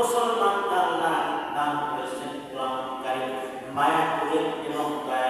মুসলমান আল্লাহ দান করেছেন কোরআন কারীম মায়া করে এবং দয়া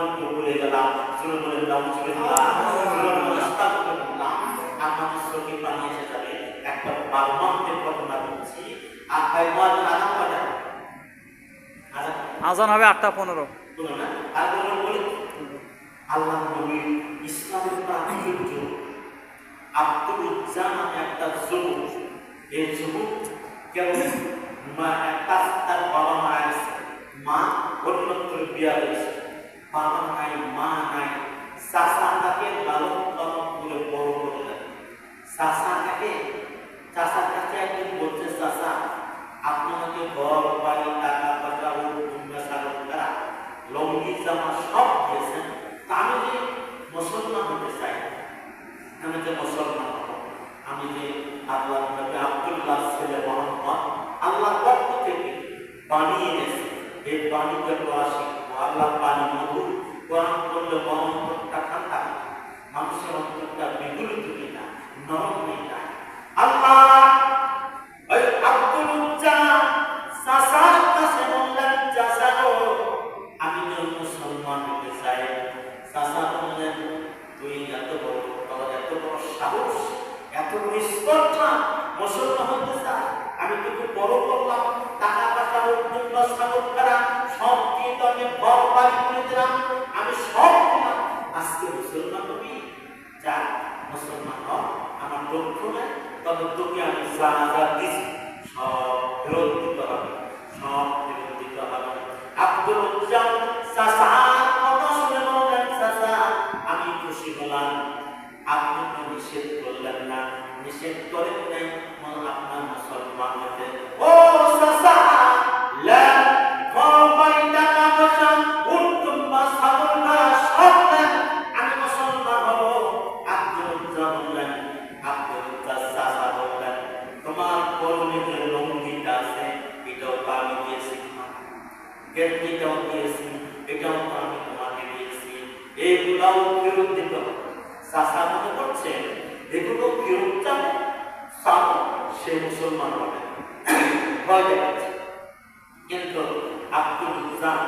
আমি তোমাদেরকে ভুলে গেলাম পানি এসে যাবে একটা ঘটনা আর আজান হবে আটটা পনেরো। আল্লাহ ইসলামের একটা এই চাষা তাকে চাষার কাছে একদিন বলছে চাষা আপনি ঘর, বাড়ি, টাকা পয়সা ও সাগর করা লঙ্গি, জামা সব দিয়েছেন। আমি যে মুসলমান হতে চাই, আমি যে মুসলমান হব, আমি যে আল্লাহ নবী আব্দুল্লাহ ছেলে মোহাম্মদ আল্লাহ পক্ষ থেকে বানিয়ে এনেছে। এই বাণীকে পড়া শিখব। আল্লাহ স্পর্ধা মুসলমান হতে চায়। আমি তোকে বড় করলাম টাকা টাকা উদ্যোগ সাগর করা সব দিয়ে তোকে ঘর বাড়ি করে দিলাম। আমি সব দিলাম। আজকে মুসলমান হবি? যা মুসলমান হ আমার লক্ষ্য নেই, তবে তোকে আমি যা দিছি, সব ফেরত সে মুসলমান হবে। দেখাচ্ছে কিন্তু আব্দুল ইসলাম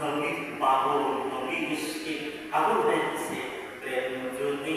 নবীর পাগল, নবীর ইস্কে আগুন হয়েছে প্রেম যদি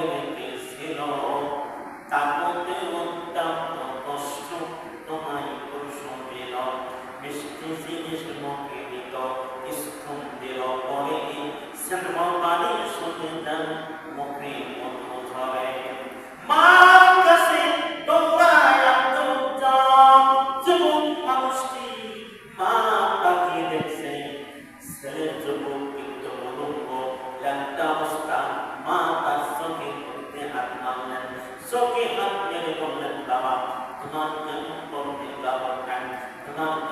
del cielo. not